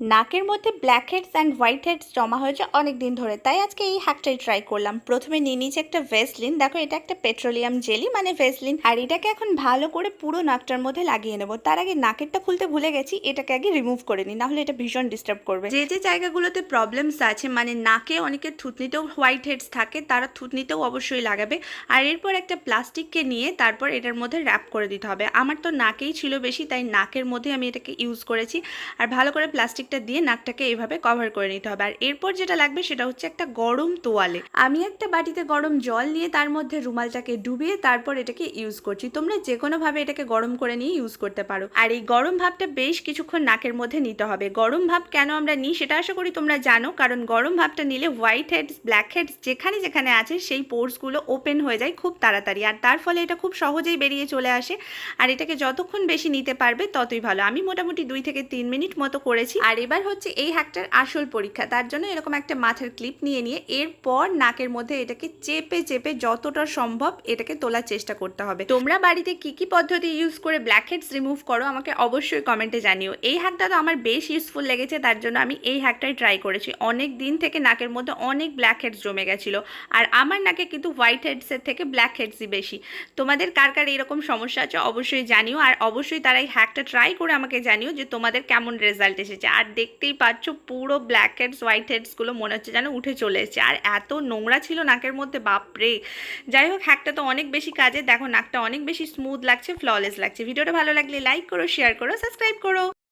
নাকের মধ্যে blackheads and whiteheads জমা হয়েছে অনেক দিন ধরে। তাই আজকে এই হ্যাকটাই ট্রাই করলাম। প্রথমে নিয়ে নিয়েছি একটা ভেসলিন দেখো, এটা একটা পেট্রোলিয়াম জেলি মানে ভেসলিন আর এটাকে এখন ভালো করে পুরো নাকটার মধ্যে লাগিয়ে নেব। তার আগে নাকেরটা খুলতে ভুলে গেছি, এটাকে আগে রিমুভ করে নিই, নাহলে এটা ভীষণ ডিস্টার্ব করবে। যে যে জায়গাগুলোতে প্রবলেমস আছে মানে নাকে অনেকের থুতনিতেও হোয়াইট হেডস থাকে, তারা থুতনিতেও অবশ্যই লাগাবে। আর এরপর একটা প্লাস্টিককে নিয়ে তারপর এটার মধ্যে র্যাপ করে দিতে হবে। আমার তো নাকেই ছিল বেশি, তাই নাকের মধ্যে আমি এটাকে ইউজ করেছি। আর ভালো করে প্লাস্টিকটা দিয়ে নাকটাকে এইভাবে কভার করে নিতে হবে। আর এরপর যেটা লাগবে সেটা হচ্ছে একটা গরম তোয়ালে। আমি একটা বাটিতে গরম জল নিয়ে তার মধ্যে রুমালটাকে ডুবিয়ে তারপর এটাকে ইউজ করছি। তোমরা যে কোনোভাবে এটাকে গরম করে নিয়ে ইউজ করতে পারো। আর এই গরম ভাবটা বেশ কিছুক্ষণ নাকের মধ্যে নিতে হবে। গরম ভাব কেন আমরা নিই সেটা আশা করি তোমরা জানো। কারণ গরম ভাবটা নিলে হোয়াইট হেডস ব্ল্যাক হেডস যেখানে যেখানে আছে সেই পোর্সগুলো ওপেন হয়ে যায় খুব তাড়াতাড়ি। আর তার ফলে এটা খুব সহজেই বেরিয়ে চলে আসে। আর এটাকে যতক্ষণ বেশি নিতে পারবে ততই ভালো। আমি মোটামুটি দুই থেকে তিন মিনিট মতো করেছি। আর এবার হচ্ছে এই হ্যাকটার আসল পরীক্ষা। তার জন্য এরকম একটা মাথার ক্লিপ নিয়ে নিয়ে এরপর নাকের মধ্যে এটাকে চেপে চেপে যতটা সম্ভব এটাকে তোলার চেষ্টা করতে হবে। তোমরা বাড়িতে কি কি পদ্ধতি ইউজ করে ব্ল্যাক হেডস রিমুভ করো আমাকে অবশ্যই কমেন্টে জানিও। এই হ্যাকটা তো আমার বেশ ইউজফুল লেগেছে, তার জন্য আমি এই হ্যাকটাই ট্রাই করেছি। অনেক দিন থেকে নাকের মধ্যে অনেক ব্ল্যাক হেডস জমে গেছিল আর আমার নাকে কিন্তু হোয়াইট হেডসের থেকে ব্ল্যাক হেডসই বেশি। তোমাদের কার কার এরকম সমস্যা আছে অবশ্যই জানিও আর অবশ্যই তারা এই হ্যাকটা ট্রাই করে আমাকে জানিও যে তোমাদের কেমন রেজাল্ট এসেছে। আর দেখতেই পাচ্ছ পুরো ব্ল্যাক হেডস হোয়াইট হেডসগুলো মনে হচ্ছে যেন উঠে চলে এসেছে। আর এত নোংরা ছিল নাকের মধ্যে, বাপরে! যাই হোক হ্যাকটা তো অনেক বেশি কাজে দেখো, নাকটা অনেক বেশি স্মুথ লাগছে ফ্ললেস লাগছে। ভিডিওটা ভালো লাগলে লাইক করো শেয়ার করো সাবস্ক্রাইব করো।